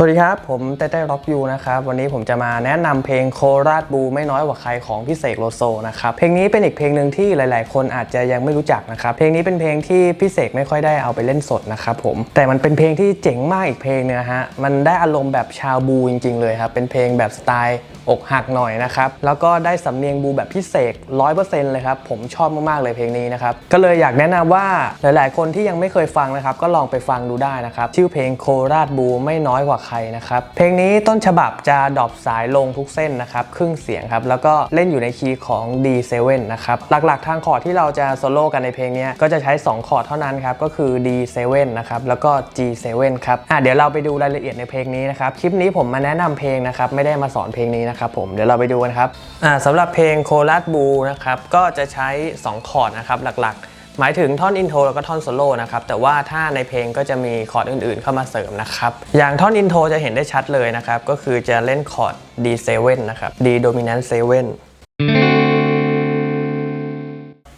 สวัสดีครับ ผมเต้เต้ร็อกยูนะครับ วันนี้ผมจะมาแนะนำเพลงโคราชบูไม่น้อยกว่าใครของพี่เสกโลโซนะครับ เพลงนี้เป็นอีกเพลงหนึ่งที่หลาย ๆ คนอาจจะยังไม่รู้จักนะครับ เพลงนี้เป็นเพลงที่พี่เสกไม่ค่อยได้เอาไปเล่นสดนะครับผม แต่มันเป็นเพลงที่เจ๋งมากอีกเพลงเนงฮะ มันได้อารมณ์แบบชาวบูจริง ๆ เลยครับ เป็นเพลงแบบสไตล์อกหักหน่อยนะครับ แล้วก็ได้สำเนียงบูแบบพิเศษ100%เลยครับ ผมชอบมากๆเลยเพลงนี้นะครับ ก็เลยอยากแนะนำว่าหลาย ๆ คนที่ยังไม่เคยฟังนะครับ ก็ลองไปฟังดูได้นะครับ ชื่อเพลงโคราชบูไม่น้อยกว่าใครนะครับ เพลงนี้ต้นฉบับจะดรอปสายลงทุกเส้นนะครับ ครึ่งเสียงครับ แล้วก็เล่นอยู่ในคีย์ของ D7 นะครับ หลักๆทางคอร์ดที่เราจะโซโล่กันในเพลงนี้ก็จะใช้ 2 คอร์ดเท่านั้นครับ ก็คือ D7 นะครับ แล้วก็ G7 ครับอะเดี๋ยวเราไปดูรายละเอียดในเพลงนี้นะครับ คลิปนี้ผมมาแนะนำเพลงนะครับ ไม่ได้มาสอนเพลงนี้นะครับผม เดี๋ยวเราไปดูกันครับอ่าสำหรับเพลงโคราชบูนะครับ ก็จะใช้ 2 คอร์ดนะครับหลักๆ หมายถึงท่อนอินโทรแล้วก็ท่อนโซโล่นะครับแต่ว่าถ้าในเพลงก็จะมีคอร์ดอื่นๆ เข้ามาเสริมนะครับอย่างท่อนอินโทรจะเห็นได้ชัดเลยนะครับก็คือจะเล่นคอร์ด D7 นะครับ D dominant 7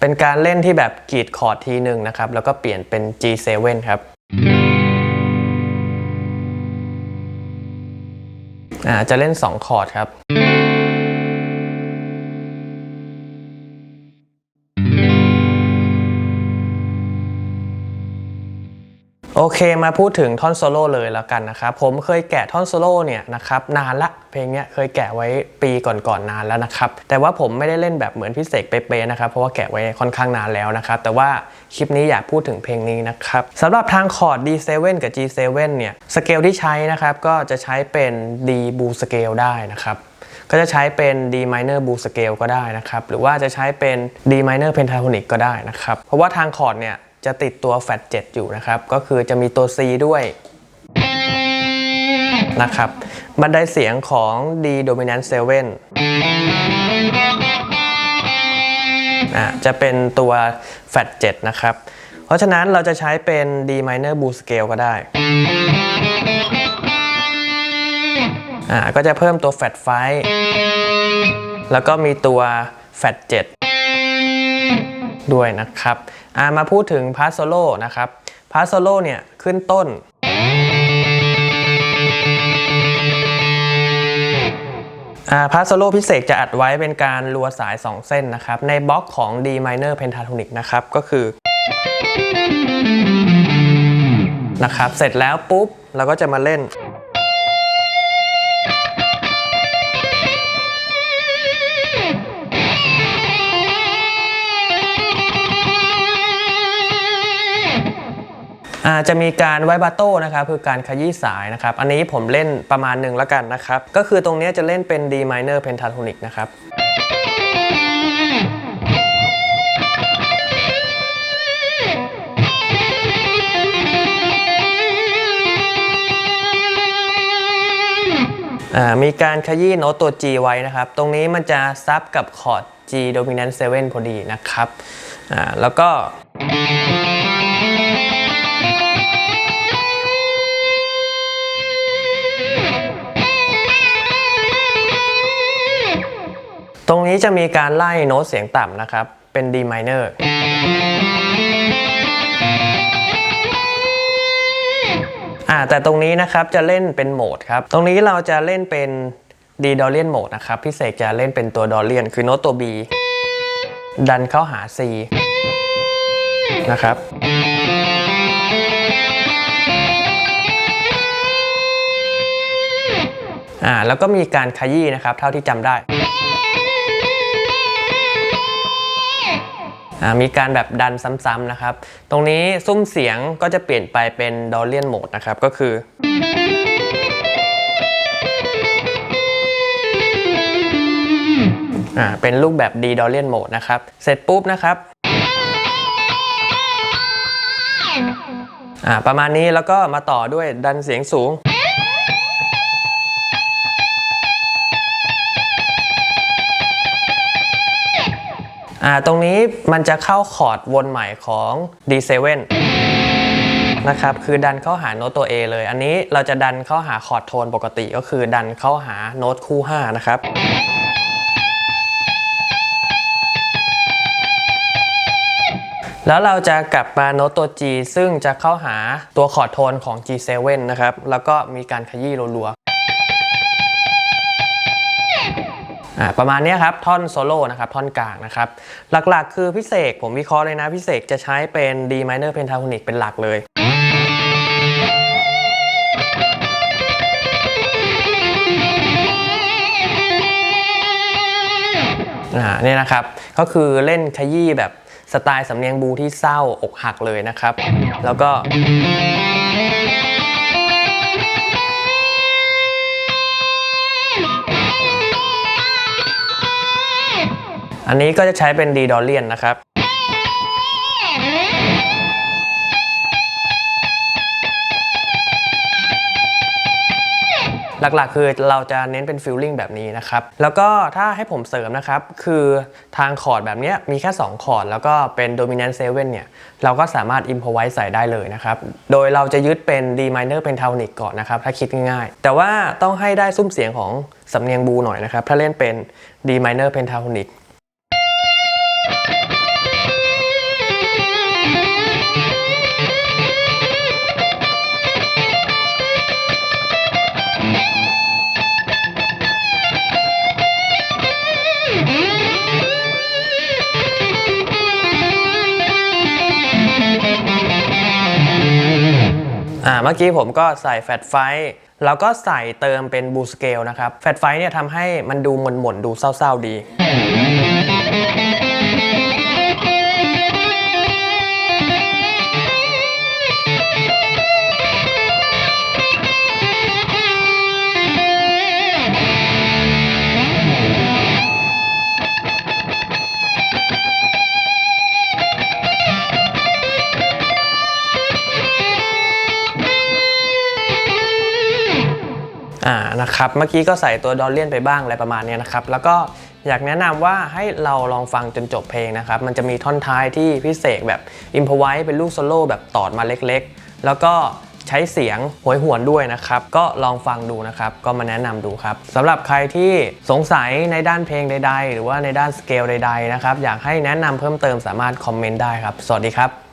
เป็นการเล่นที่แบบกรีดคอร์ดทีหนึ่งนะครับแล้วก็เปลี่ยนเป็น G7 ครับจะเล่น 2 คอร์ดครับ โอเคมาพูดถึงท่อนโซโล่เลยแล้วกันนะครับ ผมเคยแกะท่อนโซโล่เนี่ยนะครับนานละเพลงเนี้ยเคยแกะไว้ปีก่อนๆนนานแล้วนะครับ แต่ว่าผมไม่ได้เล่นแบบเหมือนพิเศษเป๊ะๆนะครับ เพราะว่าแกะไว้ค่อนข้างนานแล้วนะครับ แต่ว่าคลิปนี้อยากพูดถึงเพลงนี้นะครับสำหรับทางคอร์ด D7 กับ G7 เนี่ยสเกลที่ใช้นะครับก็จะใช้เป็น D b o o scale ได้นะครับก็จะใช้เป็น D minor bluescale ก็ได้นะครับ หรือว่าจะใช้เป็น D minor pentatonic ก็ได้นะครับ เพราะว่าทางคอร์ดเนี่ย จะติดตัว fat 7อยู่นะครับ ก็คือจะมีตัว C ด้วยนะครับ บันไดเสียงของ D dominant 7อะจะเป็นตัว fat 7นะครับ เพราะฉะนั้นเราจะใช้เป็น D minor blues scale ก็ได้อ่าก็จะเพิ่มตัวแฟตไฟแล้วก็มีตัวแฟต7 ด้วยนะครับามาพูดถึงพาร์ทโซโล่นะครับพาร์ทโซโล่เนี่ยขึ้นต้นาพาร์ทโซโล่พิเศษจะอัดไว้เป็นการรัวสาย 2 เส้นนะครับ ในบล็อกของ D minor pentatonic นะครับ ก็คือนะครับเสร็จแล้วปุ๊บ เราก็จะมาเล่น จะมีการไวบาโต้นะครับคือการขยี้สายนะครับ อันนี้ผมเล่นประมาณหนึ่งแล้วกันนะครับ ก็คือตรงนี้จะเล่นเป็น D minor pentatonic นะครับมีการขยี้โน้ตตัว G ไว้นะครับ ตรงนี้มันจะซับกับคอร์ด G dominant 7พอดีนะครับแล้วก็ ตรงนี้จะมีการไล่โน้ตเสียงต่ำนะครับ เป็น D minor อ่าแต่ตรงนี้นะครับจะเล่นเป็นโหมดครับ ตรงนี้เราจะเล่นเป็น D Dorian mode นะครับ พี่เสกจะเล่นเป็นตัว Dorian คือโน้ตตัว B ดันเข้าหา C นะครับอ่าแล้วก็มีการขยี้นะครับ เท่าที่จำได้ มีการแบบดันซ้ำๆนะครับ ตรงนี้ซุ้มเสียงก็จะเปลี่ยนไปเป็นดอ r เลียนโหมดนะครับ ก็คือ เป็นรูปแบบ D d o r เลียนโหมดนะครับ เสร็จปุ๊บนะครับประมาณนี้แล้วก็มาต่อด้วยดันเสียงสูง อ่าตรงนี้มันจะเข้าคอร์ดวนใหม่ของ D7 นะครับคือดันเข้าหาโน้ตตัว A เลย อันนี้เราจะดันเข้าหาคอร์ดโทนปกติก็คือดันเข้าหาโน้ตคู่ 5 นะครับแแล้วเราจะกลับมาโน้ตตัว G ซึ่งจะเข้าหาตัวคอร์ดโทนของ G7 นะครับ แล้วก็มีการขยี้รัว ประมาณนี้ครับ ท่อนโซโล่นะครับ ท่อนกลางนะครับ หลักๆ คือพิเศษผมวิเคราะห์เลยนะ พิเศษจะใช้เป็น D minor pentatonic เป็นหลักเลยนี่นะครับ ก็คือเล่นขยี้แบบสไตล์สำเนียงบูที่เศร้าอกหักเลยนะครับ แล้วก็ อันนี้ก็จะใช้เป็นดีดอเลียนนะครับหลักๆ คือเราจะเน้นเป็นฟิลลิ่งแบบนี้นะครับ แล้วก็ถ้าให้ผมเสริมนะครับ คือทางคอร์ดแบบนี้มีแค่ 2 คอร์ด แล้วก็เป็น dominant 7เนี่ย เราก็สามารถ improvise ใส่ได้เลยนะครับ โดยเราจะยึดเป็น D minor pentatonic ก่อนนะครับ ถ้าคิดง่ายๆ แต่ว่าต้องให้ได้ซุ้มเสียงของสำเนียงบูหน่อยนะครับ ถ้าเล่นเป็น D minor pentatonic เมื่อกี้ผมก็ใส่แฟตไฟแล้วก็ใส่เติมเป็นบูสเกลนะครับ แฟตไฟเนี่ยทำให้มันดูหม่นๆ ดูเศร้าๆดี อ่านะครับเมื่อกี้ก็ใส่ตัวดอลเลียนไปบ้างอะไรประมาณนี้นะครับแล้วก็อยากแนะนำว่าให้เราลองฟังจนจบเพลงนะครับมันจะมีท่อนท้ายที่พิเศษแบบอิมพอไว้เป็นลูกโซโล่แบบตอดมาเล็กๆ แล้วก็ใช้เสียงหวยหวนด้วยนะครับ ก็ลองฟังดูนะครับ ก็มาแนะนำดูครับสำหรับใครที่สงสัยในด้านเพลงใด ๆ หรือว่าในด้านสเกลใด ๆ นะครับ อยากให้แนะนำเพิ่มเติมสามารถคอมเมนต์ได้ครับ สวัสดีครับ